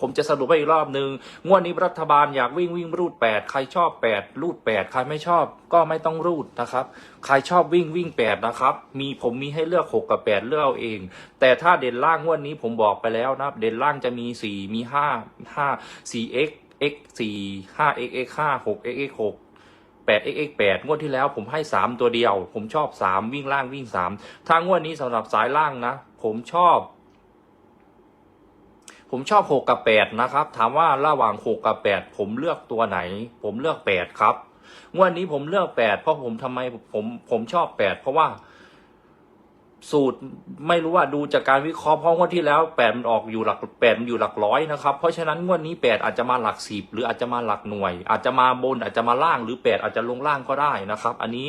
ผมจะสรุปให้อีกรอบหนึ่งงวดนี้รัฐบาลอยากวิ่งวิ่งรูดแปดใครชอบแปดรูดแปดใครไม่ชอบก็ไม่ต้องรูดนะครับ ใครชอบวิ่งวิ่งแปดนะครับ มีผมมีให้เลือกหกกับแปดเลือกเอาเอง แต่ถ้าเด่นล่างงวดนี้ผมบอกไปแล้วนะเด่นล่างจะมีสี่มีห้าห้าสี่ x x สี่ห้า x x ห้าหก x x หกแปด x x แปดงวดที่แล้วผมให้สามตัวเดียว ผมชอบสามวิ่งล่างวิ่งสามถ้างวดนี้สำหรับสายล่างนะ ผมชอบ ผมชอบหกกับแปดนะครับ ถามว่าระหว่างหกกับแปดผมเลือกตัวไหน ผมเลือกแปดครับงวดนี้ผมเลือกแปดเพราะผมทำไมผมผมชอบแปดเพราะว่า สูตรไม่รู้ว่าดูจากการวิเคราะห์เพราะงวดที่แล้วแปดมันออกอยู่หลักแปดมันอยู่หลักร้อยนะครับ เพราะฉะนั้นงวดนี้แปดอาจจะมาหลักสิบหรืออาจจะมาหลักหน่วย อาจจะมาบนอาจจะมาล่างหรือแปดอาจจะลงล่างก็ได้นะครับ อันนี้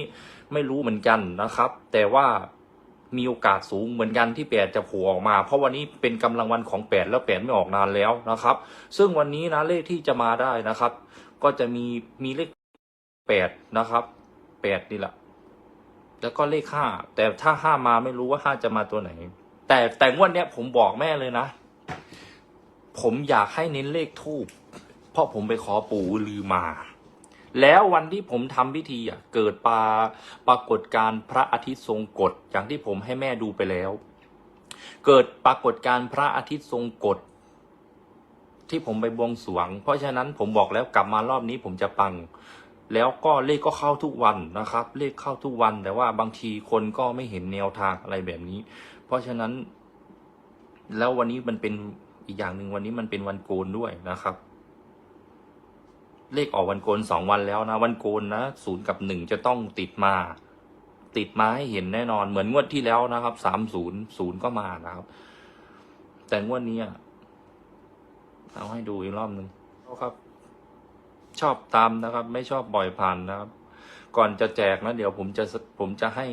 ไม่รู้เหมือนกันนะครับ แต่ว่า มีโอกาสสูงเหมือนกันที่แปดจะผล่ออกมา เพราะวันนี้เป็นกำลังวันของแปดแล้วแปดไม่ออกนานแล้วนะครับ ซึ่งวันนี้นะเลขที่จะมาได้นะครับ ก็จะมีมีเลขแปดนะครับแปดนี่แหละแล้วก็เลขห้าแต่ถ้าห้ามาไม่รู้ว่าห้าจะมาตัวไหน แต่แต่งวดเนี้ยผมบอกแม่เลยนะ ผมอยากให้เน้นเลขทูบเพราะผมไปขอปู่ลือมา แล้ววันที่ผมทำพิธีอะเกิดปาปรากฏการพระอาทิตย์ทรงกฎอย่างที่ผมให้แม่ดูไปแล้ว เกิดปรากฏการพระอาทิตย์ทรงกฎที่ผมไปบวงสรวง เพราะฉะนั้นผมบอกแล้วกลับมารอบนี้ผมจะปัง แล้วก็เลขก็เข้าทุกวันนะครับ เลขเข้าทุกวัน แต่ว่าบางทีคนก็ไม่เห็นแนวทางอะไรแบบนี้ เพราะฉะนั้น แล้ววันนี้มันเป็นอีกอย่างหนึ่งวันนี้มันเป็นวันโกนด้วยนะครับ เลขออกวันโกนสองวันแล้วนะ วันโกนนะศูนย์กับหนึ่งจะต้องติดมา ติดมาให้เห็นแน่นอนเหมือนงวดที่แล้วนะครับสามศูนย์ศูนย์ก็มานะครับ แต่งวดนี้อะเอาให้ดูอีกรอบหนึ่งครับ ชอบตามนะครับ ไม่ชอบบ่อยผ่านนะครับ ก่อนจะแจกนะเดี๋ยวผมจะผมจะให้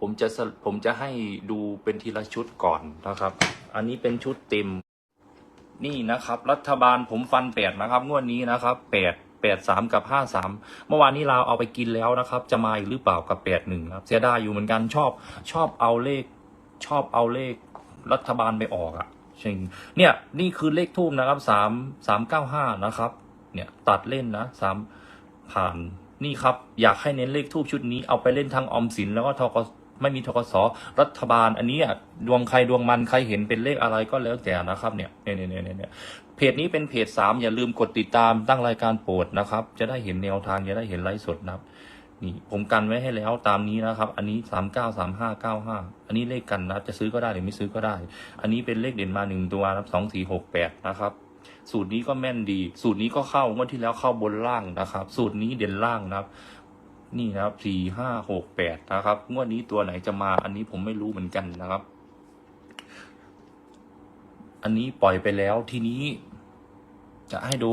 ผมจะสผมจะให้ดูเป็นทีละชุดก่อนนะครับ อันนี้เป็นชุดเต็ม นี่นะครับ รัฐบาลผมฟันแปดนะครับ งวดนี้นะครับแปดแปดสามกับห้าสามเมื่อวานนี้เราเอาไปกินแล้วนะครับ จะมาอีกหรือเปล่ากับแปดหนึ่งครับเสียดายอยู่เหมือนกันชอบชอบเอาเลข ชอบเอาเลขรัฐบาลไปออกอะ่ะจริงเนี่ยนี่คือเลขทูบนะครับสามสามเก้าห้านะครับ เนี่ยตัดเล่นนะสามผ่านนี่ครับ อยากให้เน้นเลขทูบชุดนี้เอาไปเล่นทั้งออมสินแล้วก็ทก ไม่มีทกสรัฐบาล อันนี้ดวงใครดวงมันใครเห็นเป็นเลขอะไรก็แล้วแต่นะครับเนี่ยเนี่ยเนี่ยเนี่ยเนี่ยเพจนี้เป็นเพจสามอย่าลืมกดติดตามตั้งรายการโปรดนะครับ จะได้เห็นแนวทางจะได้เห็นไลฟ์สดนะครับนี่ผมกันไว้ให้แล้วตามนี้นะครับ อันนี้สามเก้าสามห้าเก้าห้าอันนี้เลขกันนะจะซื้อก็ได้หรือไม่ซื้อก็ได้ อันนี้เป็นเลขเด่นมาหนึ่งตัวนะครับสองสี่หกแปดนะครับ สูตรนี้ก็แม่นดี สูตรนี้ก็เข้างวดที่แล้วเข้าบนล่างนะครับ สูตรนี้เด่นล่างนะครับ นี่นะครับสี่ห้าหกแปดนะครับ งวดนี้ตัวไหนจะมา อันนี้ผมไม่รู้เหมือนกันนะครับ อันนี้ปล่อยไปแล้วทีนี้ จะให้ดู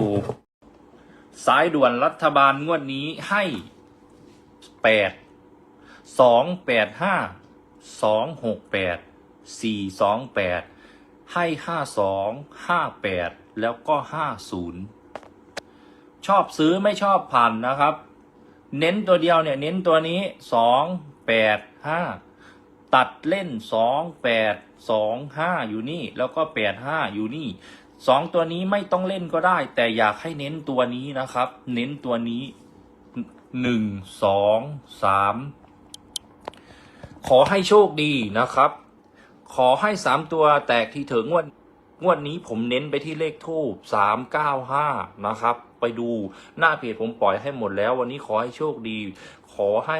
สายด่วนรัฐบาลงวดนี้ให้แปดสองแปดห้าสองหกแปดสี่สองแปดให้ห้าสองห้าแปดแล้วก็ห้าศูนย์ชอบซื้อไม่ชอบผ่านนะครับ เน้นตัวเดียวเนี่ย เน้นตัวนี้สองแปดห้าตัดเล่นสองแปดสองห้าอยู่นี่ แล้วก็แปดห้าอยู่นี่สองตัวนี้ไม่ต้องเล่นก็ได้ แต่อยากให้เน้นตัวนี้นะครับ เน้นตัวนี้หนึ่งสองสามขอให้โชคดีนะครับ ขอให้สามตัวแตกที่ถึงงวด งวดนี้ผมเน้นไปที่เลขทูบสามเก้าห้านะครับ ไปดูหน้าเพจผมปล่อยให้หมดแล้ว วันนี้ขอให้โชคดี ขอให้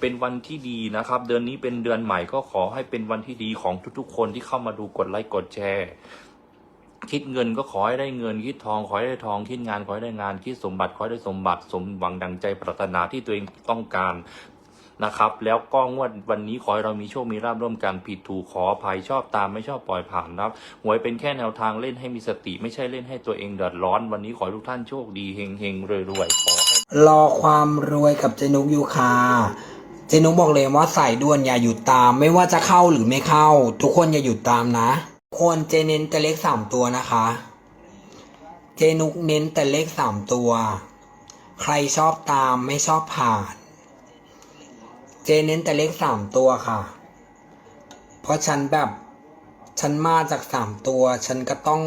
เป็นวันที่ดีนะครับ เดือนนี้เป็นเดือนใหม่ก็ขอให้เป็นวันที่ดีของทุกๆ คนที่เข้ามาดูกดไลค์กดแชร์คิดเงินก็ขอให้ได้เงิน คิดทองขอให้ได้ทอง คิดงานขอให้ได้งาน คิดสมบัติขอให้ได้สมบัติ สมหวังดังใจปรารถนาที่ตัวเองต้องการ นะครับ แล้วก็งวดวันนี้ขอให้เรามีโชค มีราบร่วมกันผิดถูกขออภัยชอบตามไม่ชอบปล่อยผ่านนะครับหวยเป็นแค่แนวทางเล่นให้มีสติ ไม่ใช่เล่นให้ตัวเองเดือดร้อน วันนี้ขอให้ทุกท่านโชคดีเฮงเฮงรวยรวยขอให้รอความรวยกับเจนุกยูคาเจนุกบอกเลยว่าใส่ด่วนอย่าหยุดตาม ไม่ว่าจะเข้าหรือไม่เข้า ทุกคนอย่าหยุดตามนะควรเจเน้นแต่เลขสามตัวนะคะ เจนุกเน้นแต่เลขสามตัว ใครชอบตามไม่ชอบผ่าน จเน้นแต่เลขสามตัวค่ะ เพราะฉันแบบ ฉันมาจากสามตัว ฉันก็ต้อง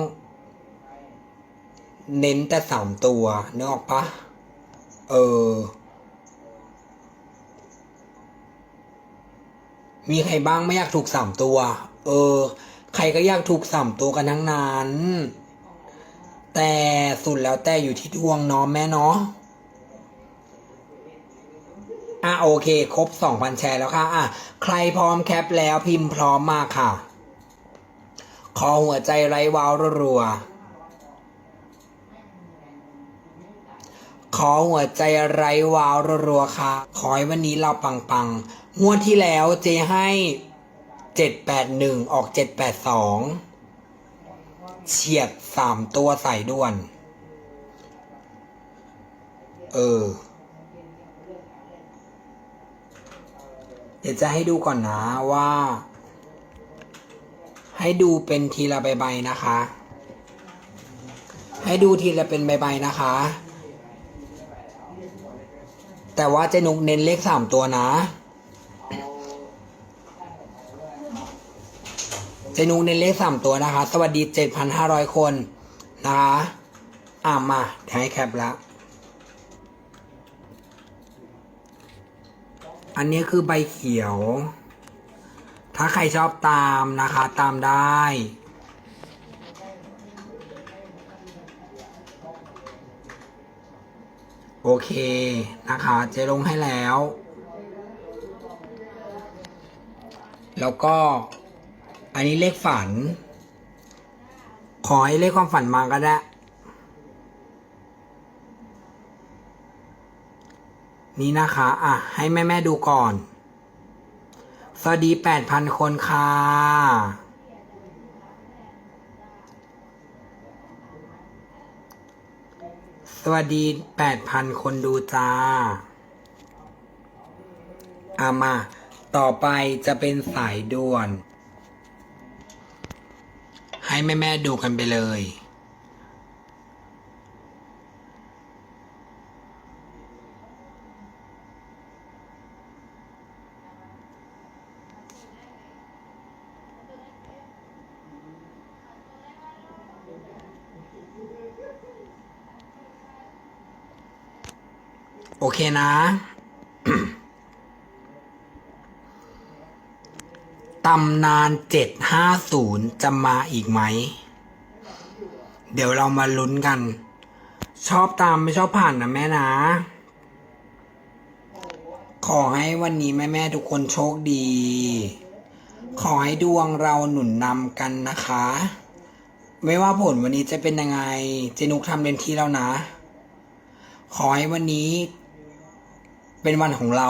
เน้นแต่สามตัวนึกออกปะเออ มีใครบ้างไม่อยากถูกสามตัว เออ ใครก็อยากถูกสามตัวกันทั้งนั้น แต่สุดแล้วแต่อยู่ที่ดวงเนาะแม่เนาะ อะโอเค ครบสองพันแชร์แล้วค่ะอะใครพร้อมแคปแล้วพิมพ์พร้อมมาค่ะขอหัวใจไร้วาวรัวขอหัวใจไร้วาวรัวๆค่ะ ขอให้วันนี้เราปังๆ งวดที่แล้วเจให้เจ็ดแปดหนึ่งออกเจ็ดแปดสองเฉียดสามตัวใส่ด่วน เออ เดี๋ยวจะให้ดูก่อนนะว่า ให้ดูเป็นทีละใบๆนะคะ ให้ดูทีละเป็นใบๆนะคะ แต่ว่าเจนุกเน้นเลขสามตัวนะเจนุกเน้นเลขสามตัวนะคะ สวัสดีเจ็ดพันห้าร้อยคนนะคะอ่ามาให้แคปแล้ว อันนี้คือใบเขียว ถ้าใครชอบตามนะคะตามได้โอเค นะคะเจะลงให้แล้ว แล้วก็ อันนี้เลขฝัน ขอให้เลขความฝันมาก็ได้ นี่นะคะ อะ ให้แม่แม่ดูก่อน สวัสดีแปดพันคนค่ะสวัสดีแปดพันคนดูจ้าอามา ต่อไปจะเป็นสายด่วน ให้แม่แม่ดูกันไปเลย โอเคนะ ตำนานเจ็ดห้าศูนย์จะมาอีกไหม เดี๋ยวเรามาลุ้นกัน ชอบตามไม่ชอบผ่านนะแม่นะ ขอให้วันนี้แม่แม่ทุกคนโชคดี ขอให้ดวงเราหนุนนำกันนะคะ ไม่ว่าผลวันนี้จะเป็นยังไง เจนุกทำเต็มที่แล้วนะ ขอให้วันนี้ เป็นวันของเรา